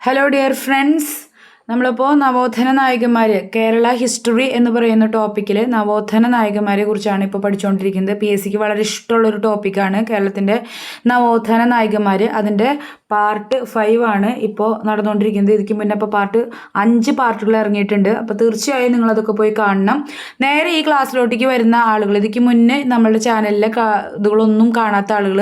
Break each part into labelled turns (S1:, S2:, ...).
S1: Hello dear friends നമ്മളിപ്പോൾ നവോത്ഥന നായകന്മാർ Kerala history എന്ന് പറയുന്ന ടോപ്പിക്കിൽ നവോത്ഥന നായകന്മാരെ കുറിച്ചാണ് ഇപ്പോൾ പഠിച്ചുകൊണ്ടിരിക്കുന്നത് പി എസ് സിക്ക് വളരെ ഇഷ്ടമുള്ളൊരു ടോപ്പിക്കാണ് കേരളത്തിന്റെ നവോത്ഥന നായകന്മാർ അതിന്റെ പാർട്ട് ഫൈവ് ആണ് ഇപ്പോൾ നടന്നുകൊണ്ടിരിക്കുന്നത് ഇതിക്ക് മുന്നേ ഇപ്പോൾ പാർട്ട് അഞ്ച് പാർട്ടുകൾ ഇറങ്ങിയിട്ടുണ്ട്. അപ്പോൾ തീർച്ചയായും നിങ്ങളതൊക്കെ പോയി കാണണം. നേരെ ഈ ക്ലാസ്സിലോട്ടേക്ക് വരുന്ന ആളുകൾ ഇതിക്ക് മുന്നേ നമ്മളുടെ ചാനലിലെ ഇതുകളൊന്നും കാണാത്ത ആളുകൾ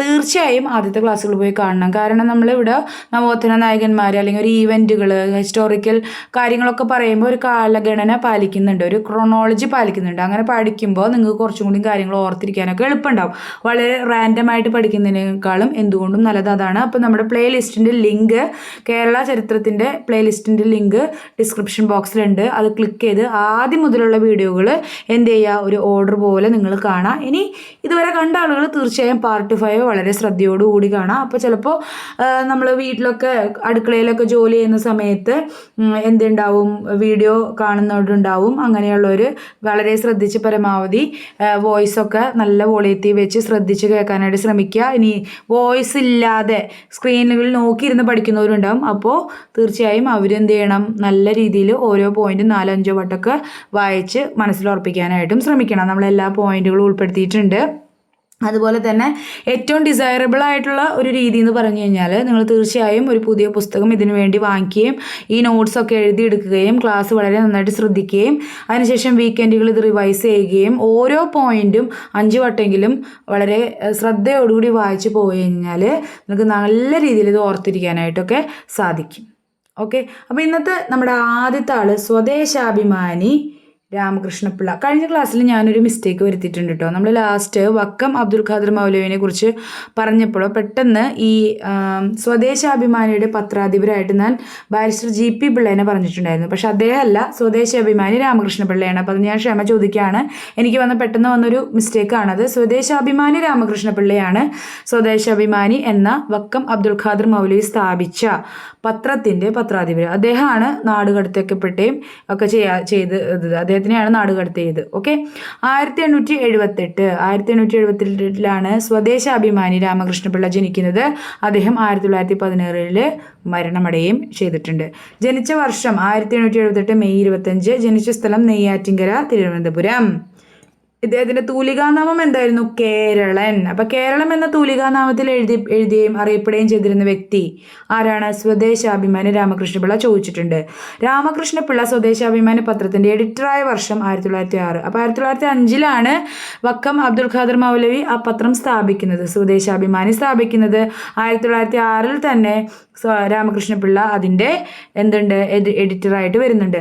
S1: തീർച്ചയായും ആദ്യത്തെ ക്ലാസ്സുകൾ പോയി കാണണം. കാരണം നമ്മളിവിടെ നവോത്ഥന നായകന്മാർ അല്ലെങ്കിൽ ഒരു ഈവന്റുകൾ ഹിസ്റ്റോറിക്കൽ കാര്യങ്ങളൊക്കെ പറയുമ്പോൾ ഒരു കാലഗണന പാലിക്കുന്നുണ്ട്. ഒരു ക്രോണോളജി പാലിക്കുന്നുണ്ട്. അങ്ങനെ പഠിക്കുമ്പോൾ നിങ്ങൾക്ക് കുറച്ചും കൂടി കാര്യങ്ങൾ ഓർത്തിരിക്കാനൊക്കെ എളുപ്പമുണ്ടാവും വളരെ റാൻഡം ആയിട്ട് പഠിക്കുന്നതിനേക്കാളും എന്തുകൊണ്ടും നല്ലത് അതാണ്. അപ്പോൾ നമ്മുടെ പ്ലേ ലിസ്റ്റിന്റെ ലിങ്ക് കേരള ചരിത്രത്തിന്റെ പ്ലേ ലിസ്റ്റിന്റെ ലിങ്ക് ഡിസ്ക്രിപ്ഷൻ ബോക്സിലുണ്ട് അത് ക്ലിക്ക് ചെയ്ത് ആദ്യം മുതലുള്ള വീഡിയോകൾ എന്ത് ചെയ്യുക ഒരു ഓർഡർ പോലെ നിങ്ങൾ കാണാം. ഇനി ഇതുവരെ കണ്ട ആളുകൾ തീർച്ചയായും പാർട്ട് ഫൈവ് വളരെ ശ്രദ്ധയോടുകൂടി കാണാം. അപ്പോൾ ചിലപ്പോൾ നമ്മൾ വീട്ടിലൊക്കെ അടുക്കളയിലൊക്കെ ജോലി ചെയ്യുന്ന സമയത്ത് എന്തുണ്ടാവും? വീഡിയോ കാണുന്നവരുണ്ടാവും. അങ്ങനെയുള്ളവർ വളരെ ശ്രദ്ധിച്ച് പരമാവധി വോയിസൊക്കെ നല്ല വോളിയത്തിൽ വെച്ച് ശ്രദ്ധിച്ച് കേൾക്കാനായിട്ട് ശ്രമിക്കുക. ഇനി വോയിസ് ഇല്ലാതെ സ്ക്രീനുകളിൽ നോക്കിയിരുന്ന് പഠിക്കുന്നവരുണ്ടാവും. അപ്പോൾ തീർച്ചയായും അവരെന്ത് ചെയ്യണം? നല്ല രീതിയിൽ ഓരോ പോയിന്റും നാലഞ്ചോ വട്ടമൊക്കെ വായിച്ച് മനസ്സിലുറപ്പിക്കാനായിട്ടും ശ്രമിക്കണം. നമ്മളെല്ലാ പോയിന്റുകളും ഉൾപ്പെടുത്തിയിട്ടുണ്ട്. അതുപോലെ തന്നെ ഏറ്റവും ഡിസൈറബിൾ ആയിട്ടുള്ള ഒരു രീതി എന്ന് പറഞ്ഞു കഴിഞ്ഞാൽ നിങ്ങൾ തീർച്ചയായും ഒരു പുതിയ പുസ്തകം ഇതിനു വേണ്ടി വാങ്ങിക്കുകയും ഈ നോട്ട്സൊക്കെ എഴുതിയെടുക്കുകയും ക്ലാസ് വളരെ നന്നായിട്ട് ശ്രദ്ധിക്കുകയും അതിനുശേഷം വീക്കെൻഡുകൾ ഇത് റിവൈസ് ചെയ്യുകയും ഓരോ പോയിന്റും അഞ്ച് വട്ടെങ്കിലും വളരെ ശ്രദ്ധയോടുകൂടി വായിച്ചു പോയി കഴിഞ്ഞാൽ നിങ്ങൾക്ക് നല്ല രീതിയിൽ ഇത് ഓർത്തിരിക്കാനായിട്ടൊക്കെ സാധിക്കും. ഓക്കെ അപ്പോൾ ഇന്നത്തെ നമ്മുടെ ആദ്യത്തെ ആൾ സ്വദേശാഭിമാനി രാമകൃഷ്ണപിള്ള. കഴിഞ്ഞ ക്ലാസ്സിൽ ഞാനൊരു മിസ്റ്റേക്ക് വരുത്തിയിട്ടുണ്ട് കേട്ടോ നമ്മൾ ലാസ്റ്റ് വക്കം അബ്ദുൽ ഖാദർ മൗലവിനെ കുറിച്ച് പറഞ്ഞപ്പോൾ പെട്ടെന്ന് ഈ സ്വദേശാഭിമാനിയുടെ പത്രാധിപരായിട്ട് ഞാൻ ബാരിസ്റ്റർ ജി പി പിള്ളേനെ പറഞ്ഞിട്ടുണ്ടായിരുന്നു. പക്ഷെ അദ്ദേഹമല്ല സ്വദേശാഭിമാനി രാമകൃഷ്ണ പിള്ളയാണ് അപ്പോൾ അത് ഞാൻ ക്ഷമ ചോദിക്കുകയാണ്. എനിക്ക് വന്ന പെട്ടെന്ന് വന്നൊരു മിസ്റ്റേക്കാണത് സ്വദേശാഭിമാനി രാമകൃഷ്ണ പിള്ളയാണ് സ്വദേശാഭിമാനി എന്ന വക്കം അബ്ദുൽ ഖാദർ മൗലവി സ്ഥാപിച്ച പത്രത്തിന്റെ പത്രാധിപർ അദ്ദേഹമാണ് നാട് കടത്തിക്കപ്പെട്ടേയും ഒക്കെ ചെയ്യാ ചെയ്ത് അദ്ദേഹത്തിനെയാണ് നാടുകടത്തിയത്. ഓക്കെ? ആയിരത്തി എണ്ണൂറ്റി എഴുപത്തെട്ട് ആയിരത്തി എണ്ണൂറ്റി എഴുപത്തെട്ടിലാണ് സ്വദേശാഭിമാനി രാമകൃഷ്ണപിള്ള ജനിക്കുന്നത്. അദ്ദേഹം ആയിരത്തി തൊള്ളായിരത്തി പതിനേഴിൽ മരണമടയുകയും ചെയ്തിട്ടുണ്ട്. ജനിച്ച വർഷം ആയിരത്തി എണ്ണൂറ്റി എഴുപത്തെട്ട് മെയ് ഇരുപത്തഞ്ച് ജനിച്ച സ്ഥലം നെയ്യാറ്റിങ്കര തിരുവനന്തപുരം. ഇദ്ദേഹത്തിന്റെ തൂലികാനാമം എന്തായിരുന്നു? കേരളൻ. അപ്പൊ കേരളം എന്ന തൂലികാനാമത്തിൽ എഴുതി എഴുതുകയും അറിയപ്പെടുകയും ചെയ്തിരുന്ന വ്യക്തി ആരാണ്? സ്വദേശാഭിമാനി രാമകൃഷ്ണപിള്ള ചോദിച്ചിട്ടുണ്ട്. രാമകൃഷ്ണപിള്ള സ്വദേശാഭിമാനി പത്രത്തിന്റെ എഡിറ്ററായ വർഷം ആയിരത്തി തൊള്ളായിരത്തി ആറ് അപ്പൊ ആയിരത്തി തൊള്ളായിരത്തി അഞ്ചിലാണ് വക്കം അബ്ദുൽ ഖാദർ മൗലവി ആ പത്രം സ്ഥാപിക്കുന്നത്. സ്വദേശാഭിമാനി സ്ഥാപിക്കുന്നത് ആയിരത്തി തൊള്ളായിരത്തി ആറിൽ തന്നെ രാമകൃഷ്ണപിള്ള അതിന്റെ എന്തുണ്ട്? എഡിറ്ററായിട്ട് വരുന്നുണ്ട്.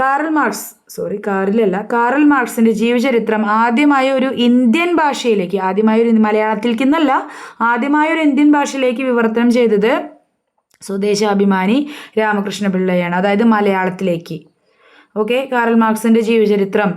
S1: കാറൽ മാർക്സ് സോറി കാറിലല്ല കാറൽ മാർക്സിന്റെ ജീവചരിത്രം ആദ്യമായ ഒരു ഇന്ത്യൻ ഭാഷയിലേക്ക് ആദ്യമായ ഒരു മലയാളത്തിലേക്ക് എന്നല്ല ആദ്യമായ ഒരു ഇന്ത്യൻ ഭാഷയിലേക്ക് വിവർത്തനം ചെയ്തത് സ്വദേശാഭിമാനി രാമകൃഷ്ണ പിള്ളയാണ് അതായത് മലയാളത്തിലേക്ക്. ഓക്കെ കാറൽ മാർക്സിന്റെ ജീവചരിത്രം.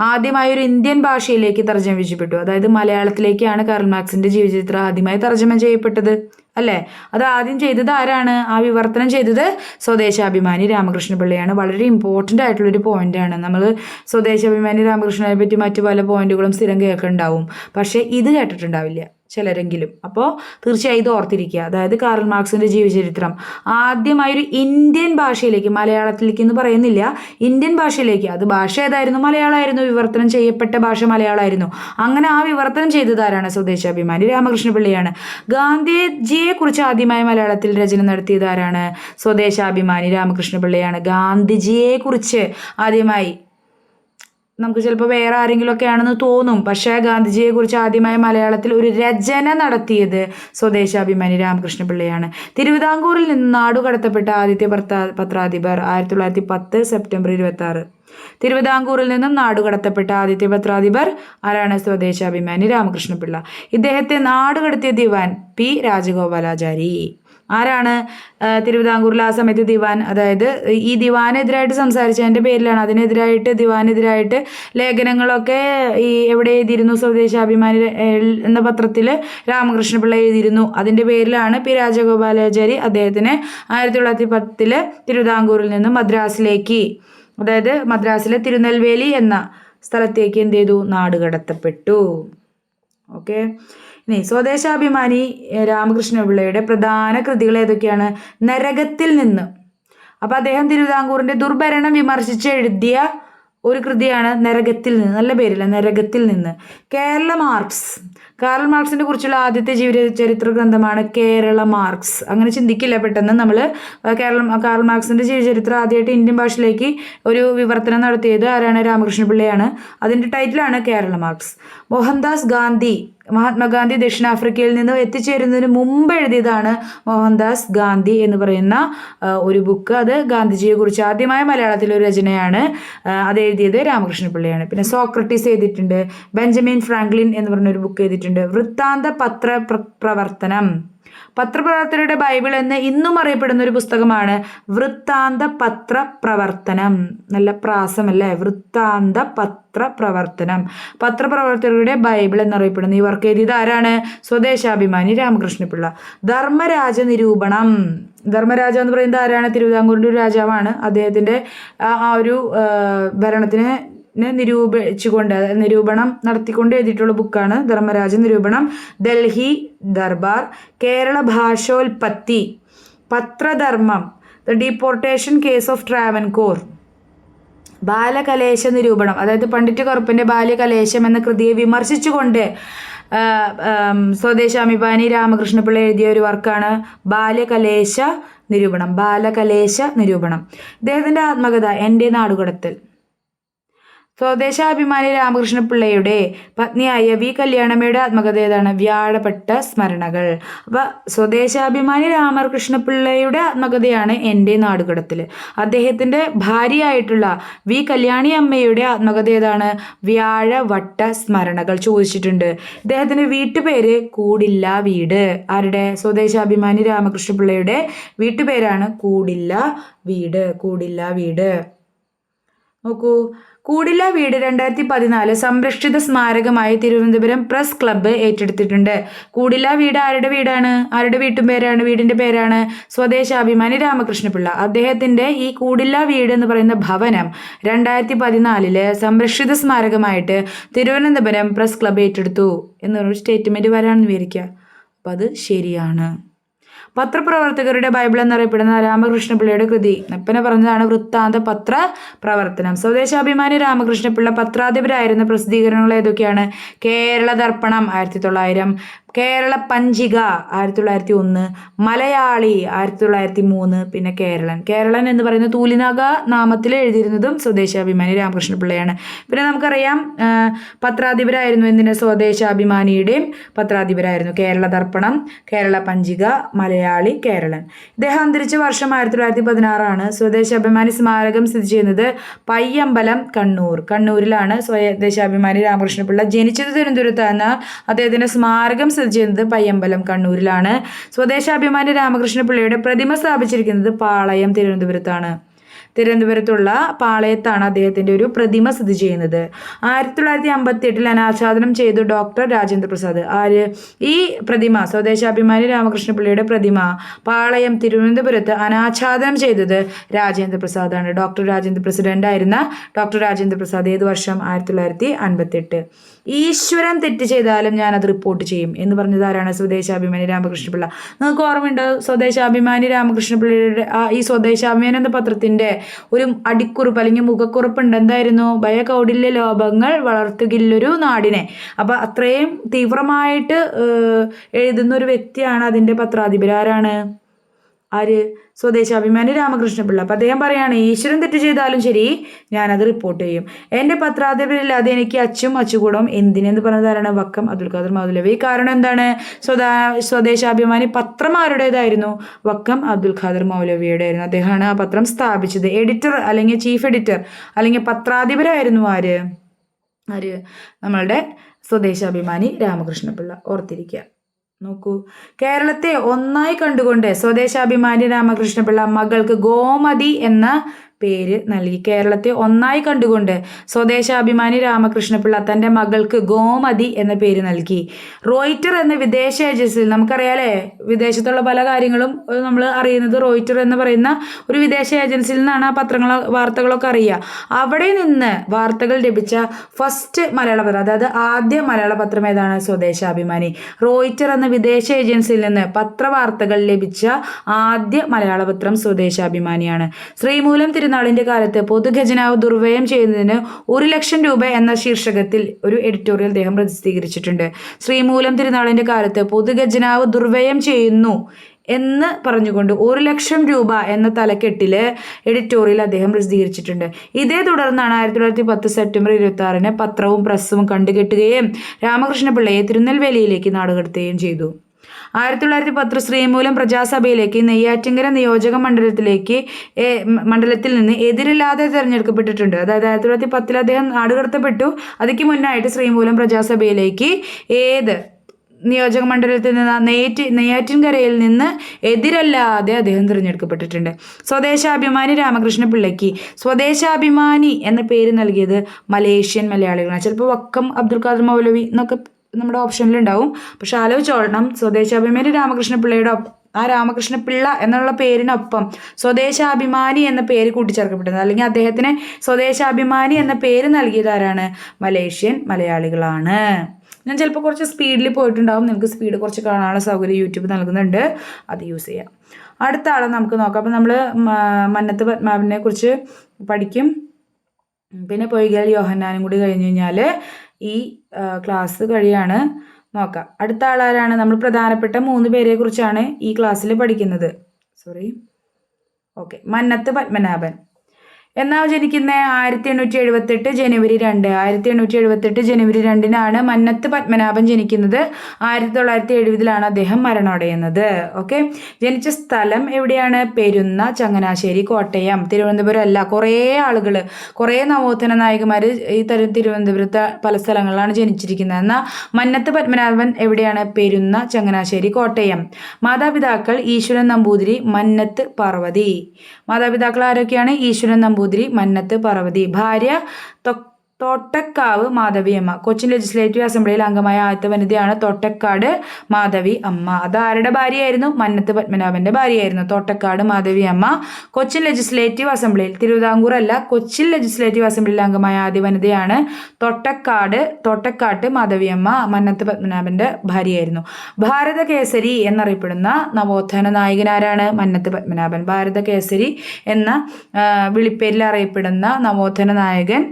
S1: ആദ്യമായി ഒരു ഇന്ത്യൻ ഭാഷയിലേക്ക് തർജമ ചെയ്യപ്പെട്ടു അതായത് മലയാളത്തിലേക്കാണ് കാർൽ മാർക്സിന്റെ ജീവചരിത്രം ആദ്യമായി തർജമ ചെയ്യപ്പെട്ടത് അല്ലേ? അത് ആദ്യം ചെയ്തത് ആരാണ്? ആ വിവർത്തനം ചെയ്തത് സ്വദേശാഭിമാനി രാമകൃഷ്ണ പിള്ളയാണ് വളരെ ഇമ്പോർട്ടന്റ് ആയിട്ടുള്ളൊരു പോയിന്റാണ് നമ്മൾ സ്വദേശാഭിമാനി രാമകൃഷ്ണനെ പറ്റി മറ്റു പല പോയിന്റുകളും സ്ഥിരം കേൾക്കുന്നുണ്ടാവും പക്ഷേ ഇത് കേട്ടിട്ടുണ്ടാവില്ല. ചിലരെങ്കിലും. അപ്പോൾ തീർച്ചയായും ഇത് ഓർത്തിരിക്കുക. അതായത് കാറൽ മാർക്സിന്റെ ജീവചരിത്രം. ആദ്യമായി ഒരു ഇന്ത്യൻ ഭാഷയിലേക്ക് മലയാളത്തിലേക്ക് എന്ന് പറയുന്നില്ല. ഇന്ത്യൻ ഭാഷയിലേക്ക്. അത് ഭാഷ ഏതായിരുന്നു? മലയാളമായിരുന്നു വിവർത്തനം ചെയ്യപ്പെട്ട ഭാഷ മലയാളമായിരുന്നു അങ്ങനെ ആ വിവർത്തനം ചെയ്തതാരാണ് സ്വദേശാഭിമാനി രാമകൃഷ്ണ പിള്ളയാണ് ഗാന്ധിജിയെ കുറിച്ച് ആദ്യമായി മലയാളത്തിൽ രചന നടത്തിയതാരാണ് സ്വദേശാഭിമാനി രാമകൃഷ്ണ പിള്ളയാണ് ഗാന്ധിജിയെ കുറിച്ച് ആദ്യമായി നമുക്ക് ചിലപ്പോൾ വേറെ ആരെങ്കിലും ഒക്കെ ആണെന്ന് തോന്നും. പക്ഷേ ഗാന്ധിജിയെക്കുറിച്ച് ആദ്യമായി മലയാളത്തിൽ ഒരു രചന നടത്തിയത് സ്വദേശാഭിമാനി രാമകൃഷ്ണ പിള്ളയാണ് തിരുവിതാംകൂറിൽ നിന്ന് നാടുകടത്തപ്പെട്ട ആദ്യത്തെ പത്ര പത്രാധിപർ ആയിരത്തി തൊള്ളായിരത്തി പത്ത് സെപ്റ്റംബർ ഇരുപത്തി ആറ് തിരുവിതാംകൂറിൽ നിന്നും നാടുകടത്തപ്പെട്ട ആദ്യത്തെ പത്രാധിപർ ആരാണ്? സ്വദേശാഭിമാനി രാമകൃഷ്ണപിള്ള. ഇദ്ദേഹത്തെ നാടുകടത്തിയ ദിവാൻ പി രാജഗോപാലാചാരി. ആരാണ് തിരുവിതാംകൂറിൽ ആ സമയത്ത് ദിവാൻ അതായത് ഈ ദിവാനെതിരായിട്ട് സംസാരിച്ചതിന്റെ പേരിലാണ്. അതിനെതിരായിട്ട് ദിവാനെതിരായിട്ട് ലേഖനങ്ങളൊക്കെ ഈ എവിടെ എഴുതിയിരുന്നു? സ്വദേശാഭിമാനി എന്ന പത്രത്തിൽ രാമകൃഷ്ണപിള്ള എഴുതിയിരുന്നു. അതിന്റെ പേരിലാണ് പി രാജഗോപാലാചാരി അദ്ദേഹത്തിന് ആയിരത്തി തൊള്ളായിരത്തി പത്തിൽ തിരുവിതാംകൂറിൽ നിന്ന് മദ്രാസിലേക്ക് അതായത് മദ്രാസിലെ തിരുനെൽവേലി എന്ന സ്ഥലത്തേക്ക് എന്ത് ചെയ്തു? നാടുകടത്തപ്പെട്ടു. ഓക്കെ. ഇനി സ്വദേശാഭിമാനി രാമകൃഷ്ണ രാമകൃഷ്ണപിള്ളയുടെ പ്രധാന കൃതികൾ ഏതൊക്കെയാണ്? നരകത്തിൽ നിന്ന്. അപ്പം അദ്ദേഹം തിരുവിതാംകൂറിന്റെ ദുർഭരണം വിമർശിച്ച് എഴുതിയ ഒരു കൃതിയാണ് നരകത്തിൽ നിന്ന് നല്ല പേരില്ല നരകത്തിൽ നിന്ന്. കേരള മാർക്സ്. കാറൽ മാർക്സിനെ കുറിച്ചുള്ള ആദ്യത്തെ ജീവ ചരിത്ര ഗ്രന്ഥമാണ് കേരള മാർക്സ്. അങ്ങനെ ചിന്തിക്കില്ല പെട്ടെന്ന് നമ്മൾ കേരള കാറൽ മാർക്സിന്റെ ജീവചരിത്രം ആദ്യമായിട്ട് ഇന്ത്യൻ ഭാഷയിലേക്ക് ഒരു വിവർത്തനം നടത്തിയത് ആരാണ്? രാമകൃഷ്ണ പിള്ളയാണ്. അതിന്റെ ടൈറ്റിലാണ് കേരള മാർക്സ്. മോഹൻദാസ് ഗാന്ധി മഹാത്മാഗാന്ധി ദക്ഷിണാഫ്രിക്കയിൽ നിന്ന് എത്തിച്ചേരുന്നതിന് മുമ്പ് എഴുതിയതാണ് മോഹൻദാസ് ഗാന്ധി എന്ന് പറയുന്ന ഒരു ബുക്ക് അത് ഗാന്ധിജിയെ കുറിച്ച് ആദ്യമായ മലയാളത്തിലെ ഒരു രചനയാണ് അത് എഴുതിയത് രാമകൃഷ്ണപിള്ളയാണ് പിന്നെ സോക്രട്ടീസ് എഴുതിയിട്ടുണ്ട് ബെഞ്ചമിൻ ഫ്രാങ്ക്ലിൻ എന്ന് പറഞ്ഞ ഒരു ബുക്ക് എഴുതിയിട്ടുണ്ട്. വൃത്താന്ത പത്ര പ്രവർത്തനം. പത്രപ്രവർത്തകരുടെ ബൈബിൾ എന്ന് ഇന്നും അറിയപ്പെടുന്ന ഒരു പുസ്തകമാണ് വൃത്താന്ത പത്ര പ്രവർത്തനം. നല്ല പ്രാസമല്ലേ? വൃത്താന്ത പത്ര പ്രവർത്തനം. പത്രപ്രവർത്തകരുടെ ബൈബിൾ എന്നറിയപ്പെടുന്ന ഈ വർക്ക് എഴുതിയത് ആരാണ്? സ്വദേശാഭിമാനി രാമകൃഷ്ണപിള്ള. ധർമ്മരാജ നിരൂപണം ധർമ്മരാജ എന്ന് പറയുന്നത് ആരാണ്? തിരുവിതാംകൂറിന്റെ ഒരു രാജാവാണ്. അദ്ദേഹത്തിന്റെ ആ ഒരു ഭരണത്തിനെ നിരൂപിച്ചുകൊണ്ട് നിരൂപണം നടത്തിക്കൊണ്ട് എഴുതിയിട്ടുള്ള ബുക്കാണ് Dharmaraja Niroopanam. Delhi Durbar Kerala Bhashotpathi Pathradharmam the deportation case of Travancore Balakalesha Niroopanam. അതായത് പണ്ഡിറ്റ് കറുപ്പന്റെ ബാല്യകലേശം എന്ന കൃതിയെ വിമർശിച്ചുകൊണ്ട് സ്വദേശാമിപാനി രാമകൃഷ്ണപിള്ള എഴുതിയ ഒരു വർക്കാണ് ബാല്യകലേശ നിരൂപണം. ബാലകലേശ നിരൂപണം. ഇദ്ദേഹത്തിന്റെ ആത്മകഥ എന്റെ നാടുകടത്തൽ. സ്വദേശാഭിമാനി രാമകൃഷ്ണ പിള്ളയുടെ പത്നിയായ വി കല്യാണമ്മയുടെ ആത്മകഥ ഏതാണ് വ്യാഴപ്പെട്ട സ്മരണകൾ. അപ്പോൾ സ്വദേശാഭിമാനി രാമകൃഷ്ണ പിള്ളയുടെ ആത്മകഥയാണ് എന്റെ നാടുകടത്തിൽ അദ്ദേഹത്തിന്റെ ഭാര്യയായിട്ടുള്ള വി കല്യാണി അമ്മയുടെ ആത്മകഥ ഏതാണ്? വ്യാഴവട്ട സ്മരണകൾ ചോദിച്ചിട്ടുണ്ട്. ഇദ്ദേഹത്തിന്റെ വീട്ടുപേര് കൂടില്ല വീട്. ആരുടെ? സ്വദേശാഭിമാനി രാമകൃഷ്ണ പിള്ളയുടെ വീട്ടുപേരാണ് കൂടില്ല വീട്. കൂടില്ല വീട്. നോക്കൂ കൂടില്ല വീട് രണ്ടായിരത്തി പതിനാല് സംരക്ഷിത സ്മാരകമായി തിരുവനന്തപുരം പ്രസ് ക്ലബ്ബ് ഏറ്റെടുത്തിട്ടുണ്ട്. കൂടില്ല വീട് ആരുടെ വീടാണ്? ആരുടെ വീട്ടും പേരാണ്? വീടിന്റെ പേരാണ് സ്വദേശാഭിമാനി രാമകൃഷ്ണപിള്ള. അദ്ദേഹത്തിന്റെ ഈ കൂടില്ല വീട് എന്ന് പറയുന്ന ഭവനം രണ്ടായിരത്തി പതിനാലിൽ സംരക്ഷിത സ്മാരകമായിട്ട് തിരുവനന്തപുരം പ്രസ് ക്ലബ്ബ് ഏറ്റെടുത്തു. എന്നൊരു സ്റ്റേറ്റ്മെന്റ് വരാണെന്ന് വിചാരിക്കുക അപ്പം അത് ശരിയാണ്. പത്രപ്രവർത്തകരുടെ ബൈബിൾ എന്നറിയപ്പെടുന്ന രാമകൃഷ്ണപിള്ളയുടെ കൃതി. നപ്പന പറഞ്ഞതാണ് വൃത്താന്ത പത്ര പ്രവർത്തനം. സ്വദേശാഭിമാനി രാമകൃഷ്ണപിള്ള പത്രാധിപരായിരുന്ന പ്രസിദ്ധീകരണങ്ങൾ ഏതൊക്കെയാണ്? കേരള ദർപ്പണം ആയിരത്തി തൊള്ളായിരം കേരള പഞ്ചിക ആയിരത്തി തൊള്ളായിരത്തി ഒന്ന് മലയാളി ആയിരത്തി തൊള്ളായിരത്തി മൂന്ന് പിന്നെ കേരളൻ. കേരളൻ എന്ന് പറയുന്ന തൂലിനാഗ നാമത്തിൽ എഴുതിയിരുന്നതും സ്വദേശാഭിമാനി രാമകൃഷ്ണപിള്ളയാണ്. പിന്നെ നമുക്കറിയാം പത്രാധിപരായിരുന്നു എന്തിന്? സ്വദേശാഭിമാനിയുടെയും പത്രാധിപരായിരുന്നു. കേരള ദർപ്പണം കേരള പഞ്ചിക മലയാളി കേരളൻ. ഇദ്ദേഹം അന്തരിച്ച വർഷം ആയിരത്തി തൊള്ളായിരത്തി പതിനാറാണ് സ്വദേശാഭിമാനി സ്മാരകം സ്ഥിതി ചെയ്യുന്നത് പയ്യമ്പലം കണ്ണൂർ. കണ്ണൂരിലാണ് സ്വദേശാഭിമാനി രാമകൃഷ്ണപിള്ള ജനിച്ചത് തിരുവനന്തപുരത്താണ് അദ്ദേഹത്തിന്റെ സ്മാരകം സ്ഥിതി ചെയ്യുന്നത് പയ്യമ്പലം കണ്ണൂരിലാണ്. സ്വദേശാഭിമാനി രാമകൃഷ്ണപിള്ളയുടെ പ്രതിമ സ്ഥാപിച്ചിരിക്കുന്നത് പാളയം തിരുവനന്തപുരത്താണ്. തിരുവനന്തപുരത്തുള്ള പാളയത്താണ് അദ്ദേഹത്തിന്റെ ഒരു പ്രതിമ സ്ഥിതി ചെയ്യുന്നത്. ആയിരത്തി തൊള്ളായിരത്തി അമ്പത്തി എട്ടിൽ അനാച്ഛാദനം ചെയ്തു ഡോക്ടർ രാജേന്ദ്ര പ്രസാദ്. ആര്? ഈ പ്രതിമ സ്വദേശാഭിമാനി രാമകൃഷ്ണപിള്ളയുടെ പ്രതിമ പാളയം തിരുവനന്തപുരത്ത് അനാച്ഛാദനം ചെയ്തത് രാജേന്ദ്ര പ്രസാദാണ്. ഡോക്ടർ രാജേന്ദ്ര പ്രസിഡന്റ് ആയിരുന്ന ഡോക്ടർ രാജേന്ദ്ര പ്രസാദ് ഏത് വർഷം? ആയിരത്തി തൊള്ളായിരത്തി അൻപത്തി എട്ട് ഈശ്വരൻ തെറ്റ് ചെയ്താലും ഞാൻ അത് റിപ്പോർട്ട് ചെയ്യും എന്ന് പറഞ്ഞത് ആരാണ്? സ്വദേശാഭിമാനി രാമകൃഷ്ണപിള്ള. നിങ്ങൾക്ക് ഓർമ്മയുണ്ടോ? സ്വദേശാഭിമാനി രാമകൃഷ്ണപിള്ളയുടെ ആ ഈ സ്വദേശാഭിമാനി എന്ന പത്രത്തിന്റെ ഒരു അടിക്കുറിപ്പ് അല്ലെങ്കിൽ മുഖക്കുറിപ്പുണ്ട്. എന്തായിരുന്നു? ഭയകൗടില്യ ലോപങ്ങൾ വളർത്തുകില്ലൊരു നാടിനെ. അപ്പൊ അത്രയും തീവ്രമായിട്ട് എഴുതുന്ന ഒരു വ്യക്തിയാണ് അതിന്റെ പത്രാധിപർ ആരാണ്? ആര്? സ്വദേശാഭിമാനി രാമകൃഷ്ണപിള്ള. അപ്പം അദ്ദേഹം പറയാണ് ഈശ്വരൻ തെറ്റ് ചെയ്താലും ശരി ഞാനത് റിപ്പോർട്ട് ചെയ്യും. എന്റെ പത്രാധിപരില്ലാതെ എനിക്ക് അച്ചും അച്ചുകൂടം എന്തിനെന്ന് പറഞ്ഞതാണ് വക്കം അബ്ദുൽ ഖാദർ മൗലവി കാരണം എന്താണ്? സ്വദാ സ്വദേശാഭിമാനി പത്രം ആരുടേതായിരുന്നു? വക്കം അബ്ദുൽ ഖാദർ മൗലവിയുടെ ആയിരുന്നു അദ്ദേഹമാണ് ആ പത്രം സ്ഥാപിച്ചത്. എഡിറ്റർ അല്ലെങ്കിൽ ചീഫ് എഡിറ്റർ അല്ലെങ്കിൽ പത്രാധിപരായിരുന്നു ആര്? ആര്? നമ്മളുടെ സ്വദേശാഭിമാനി രാമകൃഷ്ണപിള്ള. ഓർത്തിരിക്കുക. നോക്കൂ. കേരളത്തെ ഒന്നായി കണ്ടുകൊണ്ട് സ്വദേശാഭിമാനി രാമകൃഷ്ണപിള്ള മകൾക്ക് ഗോമതി എന്ന പേര് നൽകി. കേരളത്തെ ഒന്നായി കണ്ടുകൊണ്ട് സ്വദേശാഭിമാനി രാമകൃഷ്ണപിള്ള തന്റെ മകൾക്ക് ഗോമതി എന്ന പേര് നൽകി. റോയിറ്റർ എന്ന വിദേശ ഏജൻസിയിൽ നമുക്കറിയാലേ വിദേശത്തുള്ള പല കാര്യങ്ങളും നമ്മൾ അറിയുന്നത് റോയിറ്റർ എന്ന് പറയുന്ന ഒരു വിദേശ ഏജൻസിയിൽ നിന്നാണ് ആ പത്രങ്ങൾ വാർത്തകളൊക്കെ അറിയുക. അവിടെ നിന്ന് വാർത്തകൾ ലഭിച്ച ഫസ്റ്റ് മലയാള പത്രം അതായത് ആദ്യ മലയാള പത്രം ഏതാണ്? സ്വദേശാഭിമാനി. റോയിറ്റർ എന്ന വിദേശ ഏജൻസിയിൽ നിന്ന് പത്രവാർത്തകൾ ലഭിച്ച ആദ്യ മലയാള പത്രം സ്വദേശാഭിമാനിയാണ്. ശ്രീമൂലം തിരുനാളിന്റെ കാലത്ത് പൊതുഖജനാവ് ദുർവ്യയം ചെയ്യുന്നതിന് ഒരു ലക്ഷം രൂപ എന്ന ശീർഷകത്തിൽ ഒരു എഡിറ്റോറിയൽ അദ്ദേഹം പ്രസിദ്ധീകരിച്ചിട്ടുണ്ട് ശ്രീമൂലം തിരുനാളിന്റെ കാലത്ത് പൊതുഖജനാവ് ദുർവ്യയം ചെയ്യുന്നു എന്ന് പറഞ്ഞുകൊണ്ട് ഒരു ലക്ഷം രൂപ എന്ന തലക്കെട്ടിൽ എഡിറ്റോറിയൽ അദ്ദേഹം പ്രസിദ്ധീകരിച്ചിട്ടുണ്ട് ഇതേ തുടർന്നാണ് ആയിരത്തി തൊള്ളായിരത്തി പത്ത് സെപ്റ്റംബർ ഇരുപത്തി ആറിന് പത്രവും പ്രസ്സും കണ്ടുകെട്ടുകയും രാമകൃഷ്ണപിള്ളയെ തിരുനെൽവേലിയിലേക്ക് നാടുകടത്തുകയും ചെയ്തു. ആയിരത്തി തൊള്ളായിരത്തി പത്ത് ശ്രീമൂലം പ്രജാസഭയിലേക്ക് നെയ്യാറ്റിങ്കര നിയോജക മണ്ഡലത്തിലേക്ക് മണ്ഡലത്തിൽ നിന്ന് എതിരില്ലാതെ തിരഞ്ഞെടുക്കപ്പെട്ടിട്ടുണ്ട്. അതായത് ആയിരത്തി തൊള്ളായിരത്തി പത്തിൽ അദ്ദേഹം നാടുകടത്തപ്പെട്ടു അതിക്ക് മുന്നായിട്ട് ശ്രീമൂലം പ്രജാസഭയിലേക്ക് ഏത് നിയോജക മണ്ഡലത്തിൽ നിന്ന് നെയ്റ്റ് നെയ്യാറ്റിൻകരയിൽ നിന്ന് എതിരല്ലാതെ അദ്ദേഹം തിരഞ്ഞെടുക്കപ്പെട്ടിട്ടുണ്ട്. സ്വദേശാഭിമാനി രാമകൃഷ്ണ പിള്ളയ്ക്ക് സ്വദേശാഭിമാനി എന്ന പേര് നൽകിയത് മലേഷ്യൻ മലയാളികളാണ്. ചിലപ്പോൾ വക്കം അബ്ദുൽ ഖാദർ മൗലവി എന്നൊക്കെ നമ്മുടെ ഓപ്ഷനിൽ ഉണ്ടാവും പക്ഷെ ആലോചിച്ചോളണം. സ്വദേശാഭിമാനി രാമകൃഷ്ണ പിള്ളയുടെ ആ രാമകൃഷ്ണ പിള്ള എന്നുള്ള പേരിനൊപ്പം സ്വദേശാഭിമാനി എന്ന പേര് കൂട്ടിച്ചേർക്കപ്പെട്ടത് അല്ലെങ്കിൽ അദ്ദേഹത്തിന് സ്വദേശാഭിമാനി എന്ന പേര് നൽകിയത് ആരാണ്? മലേഷ്യൻ മലയാളികളാണ്. ഞാൻ ചിലപ്പോൾ കുറച്ച് സ്പീഡിൽ പോയിട്ടുണ്ടാവും. നിങ്ങൾക്ക് സ്പീഡ് കുറച്ച് കാണാനുള്ള സൗകര്യം യൂട്യൂബ് നൽകുന്നുണ്ട്. അത് യൂസ് ചെയ്യാം. അടുത്ത ആളെ നമുക്ക് നോക്കാം. അപ്പം നമ്മൾ മന്നത്ത് പത്മാവിനെ കുറിച്ച് പഠിക്കും. പിന്നെ പൊയ്കൽ യോഹന്നാനും കൂടി കഴിഞ്ഞ് കഴിഞ്ഞാൽ ഈ ക്ലാസ് കഴിയാണ്. നോക്കാം. അടുത്ത ആളാരാണ്? നമ്മൾ പ്രധാനപ്പെട്ട മൂന്ന് പേരെ കുറിച്ചാണ് ഈ ക്ലാസ്സിൽ പഠിക്കുന്നത്. Sorry okay Mannathu Padmanabhan. എന്നാ ജനിക്കുന്നത് ആയിരത്തി എണ്ണൂറ്റി എഴുപത്തെട്ട് ജനുവരി രണ്ട്. ആയിരത്തി എണ്ണൂറ്റി എഴുപത്തെട്ട് ജനുവരി രണ്ടിനാണ് മന്നത്ത് പത്മനാഭൻ ജനിക്കുന്നത്. ആയിരത്തി തൊള്ളായിരത്തി എഴുപതിലാണ് അദ്ദേഹം മരണമടയുന്നത്. ഓക്കെ? ജനിച്ച സ്ഥലം എവിടെയാണ്? പെരുന്ന ചങ്ങനാശ്ശേരി കോട്ടയം തിരുവനന്തപുരം അല്ല. കുറേ ആളുകൾ കുറേ നവോത്ഥന നായകന്മാർ ഈ തരം തിരുവനന്തപുരത്ത് പല സ്ഥലങ്ങളിലാണ് ജനിച്ചിരിക്കുന്നത്. എന്നാൽ മന്നത്ത് പത്മനാഭൻ എവിടെയാണ്? പെരുന്ന ചങ്ങനാശ്ശേരി കോട്ടയം. മാതാപിതാക്കൾ ഈശ്വരൻ നമ്പൂതിരി മന്നത്ത് പാർവതി. മാതാപിതാക്കൾ ആരൊക്കെയാണ്? ഈശ്വരൻ നമ്പൂതിരി. മന്നത്ത് പാർവതി. ഭാര്യ തൊ- തോട്ടക്കാവ് മാധവിയമ്മ കൊച്ചിൻ ലെജിസ്ലേറ്റീവ് അസംബ്ലിയിൽ അംഗമായ ആദ്യത്തെ വനിതയാണ് തോട്ടക്കാട് മാധവി അമ്മ. അത് ആരുടെ ഭാര്യയായിരുന്നു? മന്നത്ത് പത്മനാഭന്റെ ഭാര്യയായിരുന്നു തോട്ടക്കാട് മാധവി അമ്മ. കൊച്ചിൻ ലെജിസ്ലേറ്റീവ് അസംബ്ലിയിൽ തിരുവിതാംകൂർ അല്ല കൊച്ചിൻ ലെജിസ്ലേറ്റീവ് അസംബ്ലിയിൽ അംഗമായ ആദ്യ വനിതയാണ് തോട്ടക്കാട് തോട്ടക്കാട്ട് മാധവി അമ്മ മന്നത്ത് പത്മനാഭന്റെ ഭാര്യയായിരുന്നു. ഭാരത കേസരി എന്നറിയപ്പെടുന്ന നവോത്ഥാന നായകനാരാണ് മന്നത്ത് പത്മനാഭൻ. ഭാരത കേസരി എന്ന വിളിപ്പേരിൽ അറിയപ്പെടുന്ന നവോത്ഥാന നായകൻ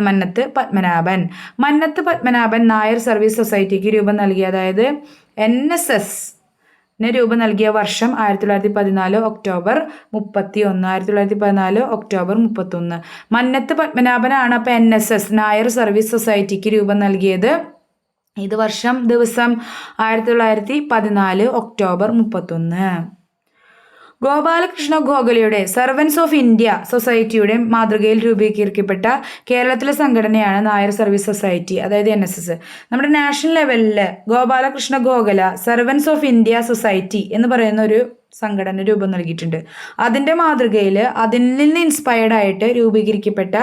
S1: മന്നത്ത് പത്മനാഭൻ. മന്നത്ത് പത്മനാഭൻ നായർ സർവീസ് സൊസൈറ്റിക്ക് രൂപം നൽകിയ അതായത് എൻ എസ് എസ് ന് രൂപം നൽകിയ വർഷം ആയിരത്തി തൊള്ളായിരത്തി പതിനാല് ഒക്ടോബർ മുപ്പത്തി ഒന്ന് ആയിരത്തി തൊള്ളായിരത്തി പതിനാല് ഒക്ടോബർ മുപ്പത്തൊന്ന്. മന്നത്ത് പത്മനാഭനാണ് അപ്പോൾ N S S Nair service സൊസൈറ്റിക്ക് രൂപം നൽകിയത്. ഇത് വർഷം ദിവസം ആയിരത്തി തൊള്ളായിരത്തി പതിനാല് ഒക്ടോബർ മുപ്പത്തൊന്ന്. ഗോപാലകൃഷ്ണ ഗോഖലെയുടെ സർവൻസ് ഓഫ് ഇന്ത്യ സൊസൈറ്റിയുടെ മാതൃകയിൽ രൂപീകരിക്കപ്പെട്ട കേരളത്തിലെ സംഘടനയാണ് നായർ സർവീസ് സൊസൈറ്റി അതായത് എൻ നമ്മുടെ നാഷണൽ ലെവലിൽ Gopalakrishna Gokhale servants of India society എന്ന് പറയുന്ന ഒരു സംഘടന രൂപം നൽകിയിട്ടുണ്ട്. അതിന്റെ മാതൃകയിൽ അതിൽ നിന്ന് ഇൻസ്പയർഡ് ആയിട്ട് രൂപീകരിക്കപ്പെട്ട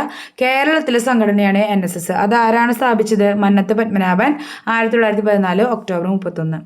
S1: കേരളത്തിലെ സംഘടനയാണ് എൻ എസ് എസ് അത് ആരാണ് സ്ഥാപിച്ചത്? മന്നത്ത് പത്മനാഭൻ ആയിരത്തി തൊള്ളായിരത്തി പതിനാല് ഒക്ടോബർ മുപ്പത്തൊന്ന്.